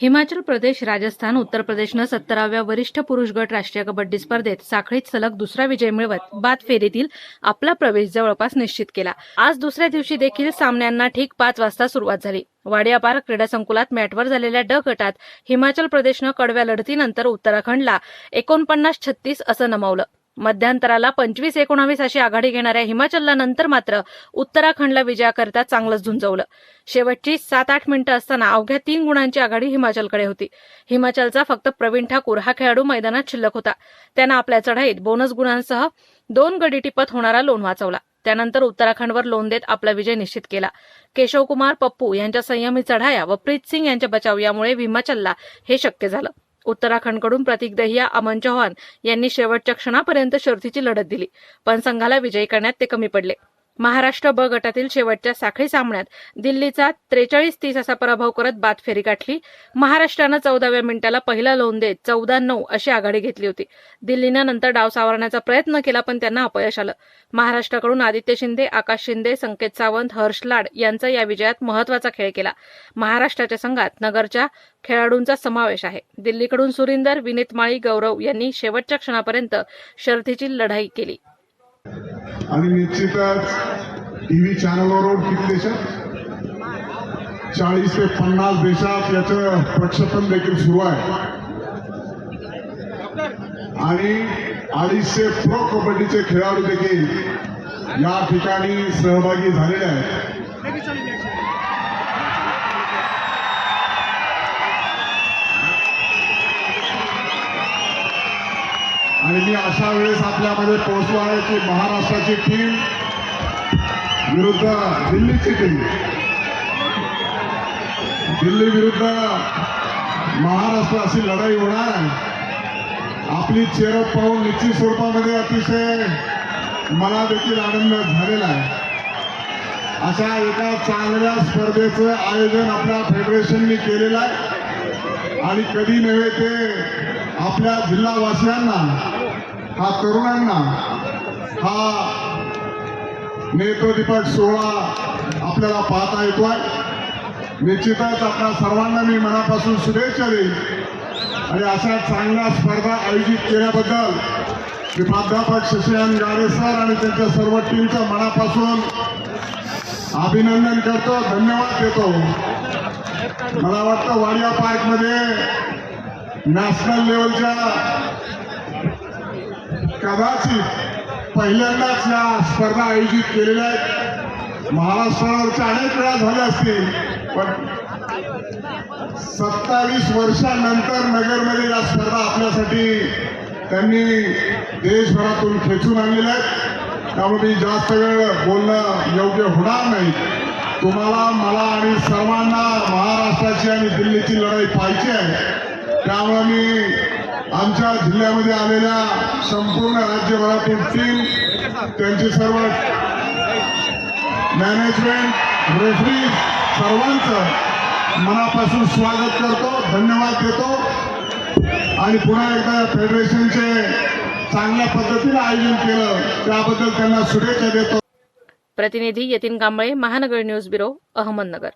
हिमाचल प्रदेश राजस्थान उत्तर प्रदेशनं सत्तराव्या वरिष्ठ पुरुष गट राष्ट्रीय कबड्डी स्पर्धेत साखळीत सलग दुसरा विजय मिळवत बाद फेरीतील आपला प्रवेश जवळपास निश्चित केला. आज दुसऱ्या दिवशी देखील सामन्यांना ठीक पाच वाजता सुरुवात झाली. वाडिया पार्क क्रीडा संकुलात मॅटवर झालेल्या ड गटात हिमाचल प्रदेशनं कडव्या लढतीनंतर उत्तराखंडला एकोणपन्नास छत्तीस असं नमवलं. मध्यांतराला पंचवीस एकोणावीस अशी आघाडी घेणाऱ्या हिमाचलला नंतर मात्र उत्तराखंडला विजयाकरिता चांगलंच झुंजवलं. शेवटची सात आठ मिनिटं असताना अवघ्या तीन गुणांची आघाडी हिमाचलकडे होती. हिमाचलचा फक्त प्रवीण ठाकूर हा खेळाडू मैदानात शिल्लक होता. त्यानं आपल्या चढाईत बोनस गुणांसह दोन गडी टिपत होणारा लोन वाचवला. त्यानंतर उत्तराखंडवर लोन देत आपला विजय निश्चित केला. केशव कुमार पप्पू यांच्या संयमी चढाया व प्रीत सिंग यांच्या बचाव यामुळे हिमाचलला हे शक्य झालं. उत्तराखंडकडून प्रतीक दहिया अमन चौहान यांनी शेवटच्या क्षणापर्यंत शर्थीची लढत दिली. पण संघाला विजयी करण्यात ते कमी पडले. महाराष्ट्र ब गटातील शेवटच्या साखळी सामन्यात दिल्लीचा त्रेचाळीस तीस असा पराभव करत बाद फेरी गाठली. महाराष्ट्रानं चौदाव्या मिनिटाला पहिला लोन देत चौदा नऊ अशी आघाडी घेतली होती. दिल्लीनं नंतर डाव सावरण्याचा प्रयत्न केला पण त्यांना अपयश आलं. महाराष्ट्राकडून आदित्य शिंदे आकाश शिंदे संकेत सावंत हर्ष लाड यांचा या विजयात महत्त्वाचा खेळ केला. महाराष्ट्राच्या संघात नगरच्या खेळाडूंचा समावेश आहे. दिल्लीकडून सुरिंदर विनीत माळी गौरव यांनी शेवटच्या क्षणापर्यंत शर्थीची लढाई केली. आणि निश्चितच टीव्ही चॅनलवरून किती देशात? चाळीस ते पन्नास देशात याचं प्रक्षेपण देखील सुरू आहे. आणि अडीचशे प्रो कबड्डीचे खेळाडू देखील या ठिकाणी सहभागी झालेले आहेत. आणि मी अशा वेळेस आपल्यामध्ये पोहोचलो आहे की महाराष्ट्राची टीम विरुद्ध दिल्लीची टीम दिल्ली विरुद्ध महाराष्ट्र अशी लढाई होणार आहे. आपली चेरत पाहून निश्चित स्वरूपामध्ये अतिशय मला देखील आनंद झालेला आहे. अशा एका चांगल्या स्पर्धेचं आयोजन आपल्या फेडरेशनने केलेलं आहे. आणि कधी नव्हे ते आपल्या जिल्हावासियांना हा तरुणांना हा नेत्रदीपक सोहळा आपल्याला पाहता येतोय. निश्चितच आपल्या सर्वांना मी मनापासून शुभेच्छा देईन. आणि अशा चांगल्या स्पर्धा आयोजित केल्याबद्दल मी प्राध्यापक शशियान गाडे सर आणि त्यांच्या सर्व टीमचं मनापासून अभिनंदन करतो धन्यवाद देतो. मला वाटतं वाडिया पार्कमध्ये नॅशनल लेवलच्या कदाचित पहिल्यांदाच या स्पर्धा आयोजित केलेल्या आहेत. महाराष्ट्रावरच्या अनेक वेळा झाल्या असतील पण सत्तावीस वर्षानंतर नगरमध्ये या स्पर्धा आपल्यासाठी त्यांनी देशभरातून खेचून आणलेल्या आहेत. त्यामुळे मी जास्त वेळ बोलणं योग्य होणार नाही. तुम्हाला मला आणि सर्वांना महाराष्ट्राची आणि दिल्लीची लढाई पाहिजे आहे. त्यामुळे मी आमच्या जिल्ह्यामध्ये आलेल्या संपूर्ण राज्यभरातून टीम त्यांची सर्व मॅनेजमेंट रेफरी सर्वांचं मनापासून स्वागत करतो धन्यवाद देतो. आणि पुन्हा एकदा फेडरेशनचे चांगल्या पद्धतीने आयोजन केलं त्याबद्दल त्यांना शुभेच्छा देतो. प्रतिनिधी यतीन कांबळे महानगर न्यूज ब्युरो अहमदनगर.